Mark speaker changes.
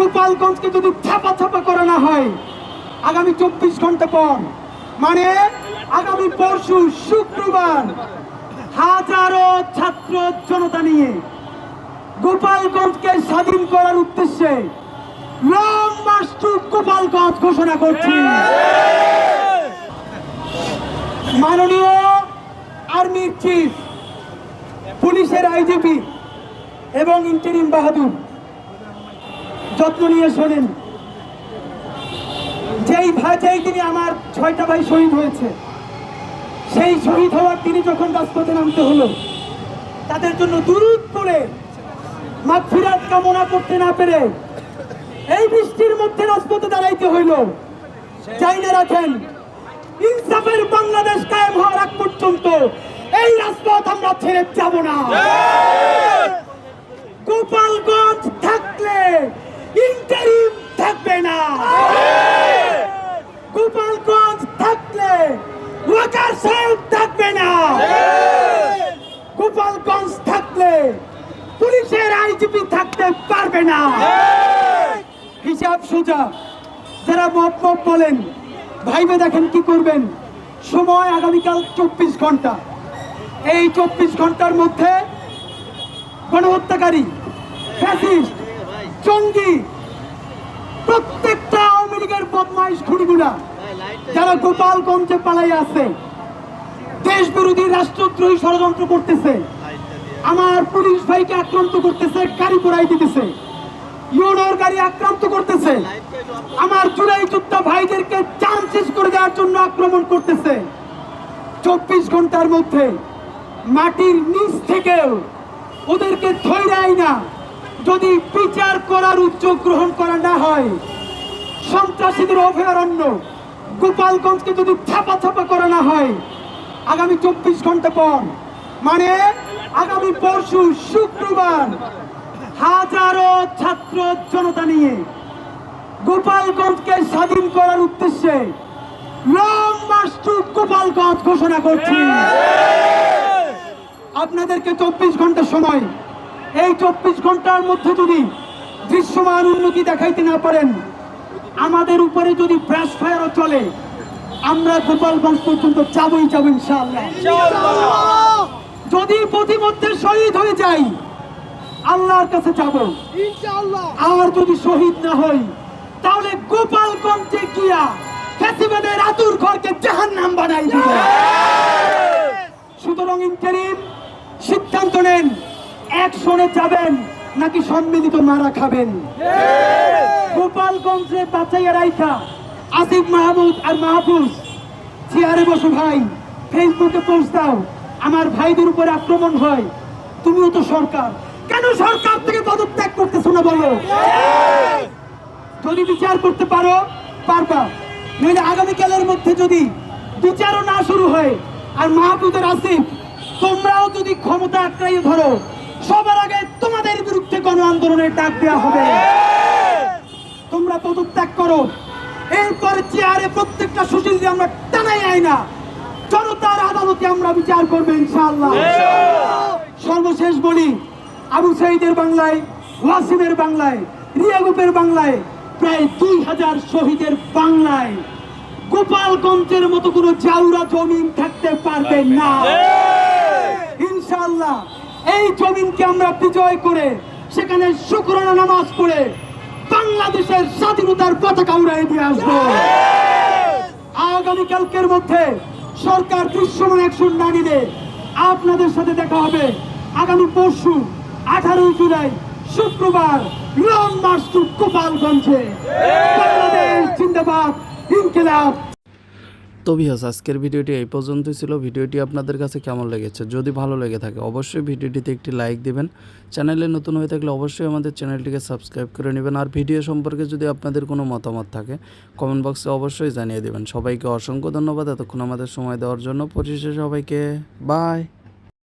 Speaker 1: গোপালগঞ্জকে যদি ছাপা ছাপা করা না হয়, আগামী চব্বিশ ঘণ্টা পর মানে আগামী পরশু শুক্রবার, হাজারো ছাত্র জনতা নিয়ে গোপালগঞ্জকে স্বাধীন করার উদ্দেশ্যে লং মার্চ টু গোপালগঞ্জ ঘোষণা করছি। মাননীয় আর্মির চিফ পুলিশের আইজিপি এবং ইন্টারিম বাহাদুর। যত্ন নিয়ে শোনেন। যেই ভাই, যেই দিনে আমার ছয়টা ভাই শহীদ হয়েছে, সেই শহীদ হওয়ার তিনি যখন রাজপথে নামতে হলো, তাদের জন্য দূরত করে মাগফিরাত কামনা করতে না পেরে এই বৃষ্টির মধ্যে রাজপথে দাঁড়াইতে হইল। চাই না রাখেন, ইনসাফের বাংলাদেশ কায়েম হওয়ার আগ পর্যন্ত এই রাজপথ আমরা ছেড়ে যাব না। ওয়াকার থাকবে না। গোপালগঞ্জ থাকলে পুলিশের আইজিপি থাকতে পারবে না। হিসাব সোজা। যারা মত মত বলেন ভাইবে দেখেন কি করবেন। সময় আগামীকাল চব্বিশ ঘণ্টা। এই চব্বিশ ঘণ্টার মধ্যে গণহত্যাকারী ফ্যাসিস্ট জঙ্গি প্রত্যেকটা আওয়ামী লীগের বদমাইশ খুনিগুলা যারা গোপালগঞ্জে পালাই আছে দেশ বিরোধী রাষ্ট্রদ্রোহী ষড়যন্ত্র করতেছে। আমার পুলিশ ভাইকে আক্রান্ত করতেছে, গাড়ি পোড়াই দিতেছে। ইউনোর গাড়ি আক্রান্ত করতেছে। আমার জুলাই যোদ্ধা ভাইদেরকে চান্সেস করে দেওয়ার জন্য আক্রমণ করতেছে। চব্বিশ ঘণ্টার মধ্যে মাটির নিচ থেকেও ওদেরকে ধৈরাই না। যদি বিচার করার উদ্যোগ গ্রহণ করা না হয়, সন্ত্রাসীদের অভয়ারণ্য গোপালগঞ্জকে যদি ছাপা ছাপা করা না হয় আগামী চব্বিশ ঘণ্টা পর মানে আগামী পরশু শুক্রবার, হাজারো ছাত্র জনতা নিয়ে গোপালগঞ্জকে স্বাধীন করার উদ্দেশ্যে লং মার্চ টু গোপালগঞ্জ ঘোষণা করছি। আপনাদেরকে চব্বিশ ঘণ্টা সময়, এই চব্বিশ ঘণ্টার মধ্যে যদি দৃশ্যমান উন্নতি দেখাইতে না পারেন, আমাদের উপরে যদি ব্রাশ ফায়ারও চলে আমরা গোপালগঞ্জ পর্যন্ত যাবই যাব ইনশাআল্লাহ। যদি প্রতিমধ্যে শহীদ হয়ে যাই আল্লাহর কাছে যাব। আর যদি শহীদ না হই তাহলে গোপালগঞ্জে গিয়া ফ্যাসিবাদের আতুর ঘরকে জাহান্নাম বানাই দিব। সুতরাং ইন্টারিম সিদ্ধান্ত নেন একশনে যাবেন নাকি সম্মিলিত মারা খাবেন। গোপালগঞ্জে বাঁচাইয়া রাইখা আসিফ মাহমুদ আর মাহফুজ, চেয়ারে বসো ভাই, ফেসবুকে পোস্ট দাও, আমার ভাইদের উপরে আক্রমণ হয়, তুমিও তো সরকার। কেন সরকার থেকে পদত্যাগ করতেছো না বলো? যদি বিচার করতে পারো, পারবা। নইলে আগামীকালের মধ্যে যদি বিচারও না শুরু হয়, আর মাহবুদের আসিফ, তোমরাও যদি ক্ষমতা আঁকড়াইয়ে ধরো, সবার আগে তোমাদের বিরুদ্ধে গণ আন্দোলনের ডাক দেওয়া হবে। তোমরা পদত্যাগ করো। এরপরে চেয়ারে প্রত্যেকটা সুশীলকে আমরা টানাই আই না। জনতার আদালতে আমরা বিচার করব ইনশাআল্লাহ। সর্বশেষ বলি আবু সাইদের বাংলায় ওয়াসিমের বাংলায় রিয়াগুপের বাংলায় প্রায় দুই হাজার শহীদের বাংলায়। গোপালগঞ্জের মতো কোনো জাউরা জমিন থাকতে পারবে না। ইনশাআল্লাহ এই জমিনকে আমরা বিজয় করে সেখানে শুক্রানা নামাজ পড়ে বাংলাদেশের স্বাধীনতার পতাকা উড়াই দিয়ে আসব। আগামীকালকের মধ্যে সরকার দৃশ্যমান অ্যাকশন না নিলে আপনাদের সাথে দেখা হবে আগামী পরশু, আঠারোই জুলাই, শুক্রবার, লং মার্চ টু গোপালগঞ্জে। বাংলাদেশ জিন্দাবাদ, ইনকিলাব।
Speaker 2: তো ভিউস আজকের ভিডিওটি এই পর্যন্তই ছিল। ভিডিওটি আপনাদের কাছে কেমন লেগেছে? যদি ভালো লেগে থাকে, অবশ্যই ভিডিওটিতে একটি লাইক দিবেন। চ্যানেলে নতুন হয়ে থাকলে অবশ্যই আমাদের চ্যানেলটিকে সাবস্ক্রাইব করে নেবেন। আর ভিডিও সম্পর্কে যদি আপনাদের কোনো মতামত থাকে কমেন্ট বক্সে অবশ্যই জানিয়ে দেবেন। সবাইকে অসংখ্য ধন্যবাদ। এতক্ষণ আমাদের সময় দেওয়ার জন্য পরিশেষে সবাইকে বাই